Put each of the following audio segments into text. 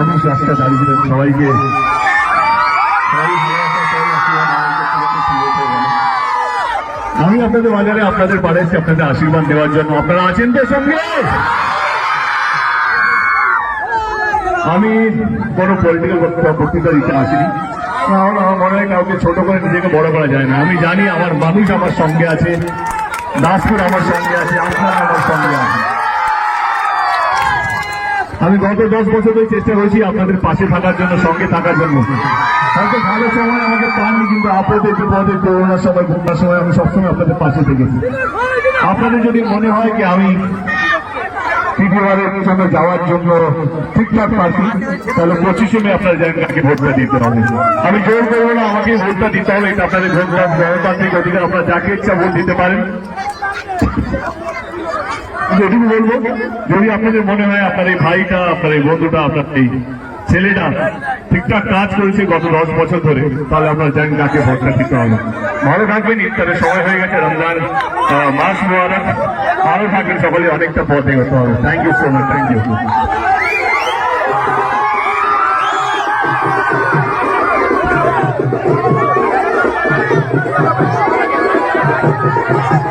আমি সবাইকে। আমি আপনাদের বাজারে আপনাদের পাড়ে এসেছি আপনাদের আশীর্বাদ দেওয়ার জন্য। আপনারা আছেন তো সঙ্গে? আমি কোনো পলিটিক্যাল বক্তৃতা দিতে আসিনি। আমার মনে হয় কাউকে ছোট করে নিজেকে বড় করা যায় না। আমি জানি আমার মানুষ আমার সঙ্গে আছে। দাসপুর আমার সঙ্গে আছে আপনারা আমার সঙ্গে আছে। আমি গত দশ বছর ধরে চেষ্টা করেছি আপনাদের পাশে থাকার জন্য, সঙ্গে থাকার জন্য। হয়তো ভালো সময় আমাকে পাননি, কিন্তু আপদে বিপদে, করোনার সময় বন্যার সময় আমি সবসময় আপনাদের পাশে থেকেছি। আপনাদের যদি মনে হয় কি আমি তৃতীয়বারের যাওয়ার জন্য ঠিকঠাক পারছি, তাহলে পঁচিশে মে আপনার জায়গাকে ভোটটা দিতে হবে। আমি জোর করব না আমাকে ভোটটা দিতে হবে, এটা আপনাদের ভোট গণতান্ত্রিক অধিকার। আপনারা যাকে ইচ্ছা ভোট দিতে পারেন। যেটুকু বলব, যদি আপনাদের মনে হয় আপনার এই ভাইটা, আপনার এই বন্ধুটা, আপনার এই ছেলেটা ঠিকঠাক কাজ করেছে গত দশ বছর ধরে, তাহলে আপনার জানেন কাকে ভোটটা দিতে হবে। ভালো থাকবেন, ইফতারের সময় হয়ে গেছে, রমজান মাস মোয়ারক ভালো থাকবেন সকলে, অনেকটা পথে হতে হবে। Thank you so much thank you side side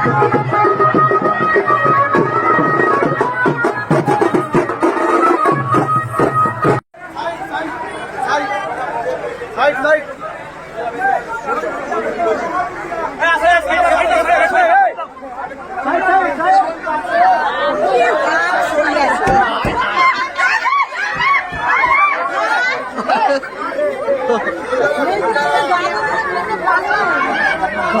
যাবে শর্ট সাইজ হবে না এদিকে আসুন না, আসুন না। এই মেয়েটাকে